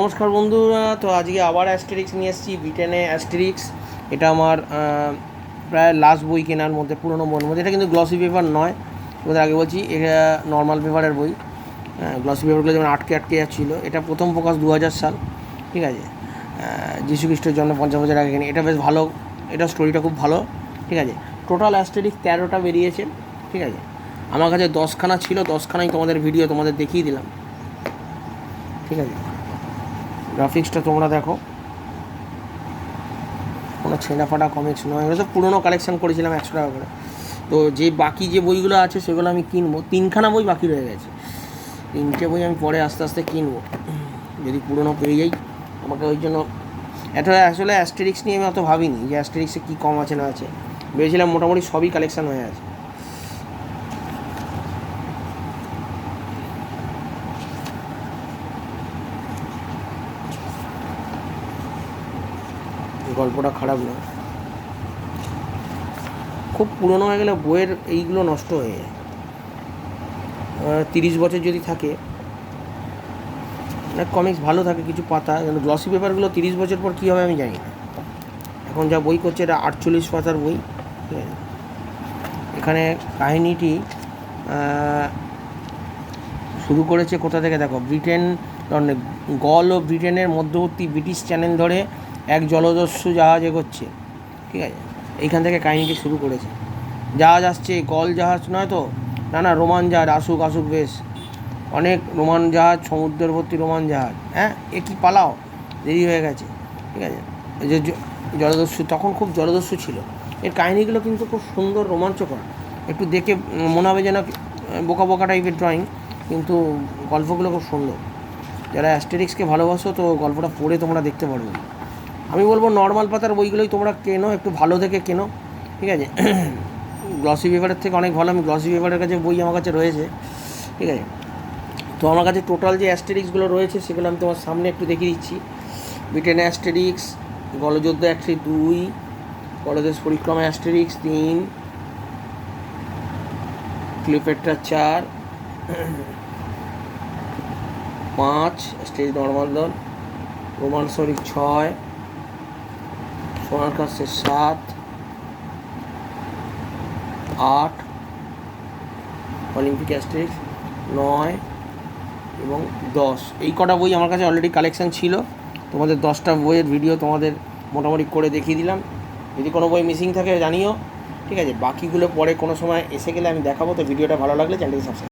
নমস্কার বন্ধুরা, তো আজকে আবার অ্যাস্টেরিক্স নিয়ে এসেছি ব্রিটেনে অ্যাস্টেরিক্স এটা আমার প্রায় লাস্ট বই কেনার মধ্যে, পুরোনো বইয়ের মধ্যে। এটা কিন্তু গ্লসি পেপার নয়। তোমাদের আগে বলছি, এটা নর্মাল পেপারের বই। গ্লসি পেপারগুলো যেমন আটকে আটকে যাচ্ছিল, এটা প্রথম প্রকাশ দু হাজার সাল, ঠিক আছে? যীশু খ্রিস্টের জন্য পঞ্চাশ বছর আগে কিনে। এটা বেশ ভালো, এটা স্টোরিটা খুব ভালো, ঠিক আছে? টোটাল অ্যাস্টেরিক্স তেরোটা বেরিয়েছে, ঠিক আছে? আমার কাছে দশখানা ছিল, দশখানাই তোমাদের ভিডিও তোমাদের দেখিয়ে দিলাম, ঠিক আছে? গ্রাফিক্সটা তোমরা দেখো। কোনো ছেঁড়া ফাটা কমিক্স নয়। এগুলো তো পুরোনো কালেকশান করেছিলাম একশো টাকা করে। তো যে বাকি যে বইগুলো আছে, সেগুলো আমি কিনবো। তিনখানা বই বাকি রয়ে গেছে। তিনটে বই আমি পরে আস্তে আস্তে কিনবো। যদি পুরোনো পেয়ে যাই, আমাকে ওই জন্য এটা আসলে অ্যাস্টেরিক্স নিয়ে আমি অত ভাবিনি যে অ্যাস্টেরিক্সে কী কম আছে না আছে। ভেবেছিলাম মোটামুটি সবই কালেকশান হয়ে আছে। গল্পটা খারাপ না খুব পুরনো হয়ে গেলে বইয়ের এইগুলো নষ্ট হয়ে যায়। তিরিশ বছর যদি থাকে অনেক কমিক্স ভালো থাকে, কিছু পাতা, কিন্তু গ্লসি পেপারগুলো তিরিশ বছর পর কী হবে আমি জানি না। এখন যা বই করছে এটা আটচল্লিশ পাতার বই এখানে কাহিনীটি শুরু করেছে কোথা থেকে দেখো? ব্রিটেন গল ও ব্রিটেনের মধ্যবর্তী ব্রিটিশ চ্যানেল ধরে এক জলদস্যু জাহাজ এগোচ্ছে, ঠিক আছে? এইখান থেকে কাহিনীটি শুরু করেছে। জাহাজ আসছে, গল জাহাজ নয় তো? না না রোমান জাহাজ, আসুক আসুক বেশ। অনেক রোমান জাহাজ সমুদ্রের ভর্তি রোমান জাহাজ হ্যাঁ? এ কি পালাও? দেরি হয়ে গেছে, ঠিক আছে? যে জলদস্যু, তখন খুব জলদস্যু ছিল। এর কাহিনীগুলো কিন্তু খুব সুন্দর রোমাঞ্চকর। একটু দেখে মনে হবে যেন বোকা বোকা টাইপের ড্রয়িং, কিন্তু গল্পগুলো খুব সুন্দর। যারা অ্যাস্টেরিক্সকে ভালোবাসো তো গল্পটা পড়ে তোমরা দেখতে পারবে। আমি বলব নর্মাল পাতার বইগুলোই তোমরা কেনো, একটু ভালো থেকে কেনো, ঠিক আছে? গ্লসি পেপারের থেকে অনেক ভালো, আমি গ্লসি পেপারের কাছে বই আমার কাছে রয়েছে, ঠিক আছে? তো আমার কাছে টোটাল যে অ্যাস্টেরিক্সগুলো রয়েছে, সেগুলো আমি তোমার সামনে একটু দেখিয়ে দিচ্ছি। ব্রিটেন অ্যাস্টেরিক্স গলযুদ্ধ একটি দুই গলদেশ পরিক্রমা অ্যাস্টেরিক্স তিন ক্লিপেট্রা চার, পাঁচ স্টেজ নর্মাল দল রোমান শরীর ছয় সোনার কাছে সাত, আট অলিম্পিক অ্যাস্টেরিক্স নয় এবং দশ। এই কটা বই আমার কাছে অলরেডি কালেকশন ছিল। তোমাদের দশটা বইয়ের ভিডিও তোমাদের মোটামুটি করে দেখিয়ে দিলাম। যদি কোনো বই মিসিং থাকে জানিও। ঠিক আছে? বাকিগুলো পরে কোনো সময় এসে গেলে আমি দেখাবো। তো ভিডিওটা ভালো লাগলে চ্যানেলটি সাবস্ক্রাইব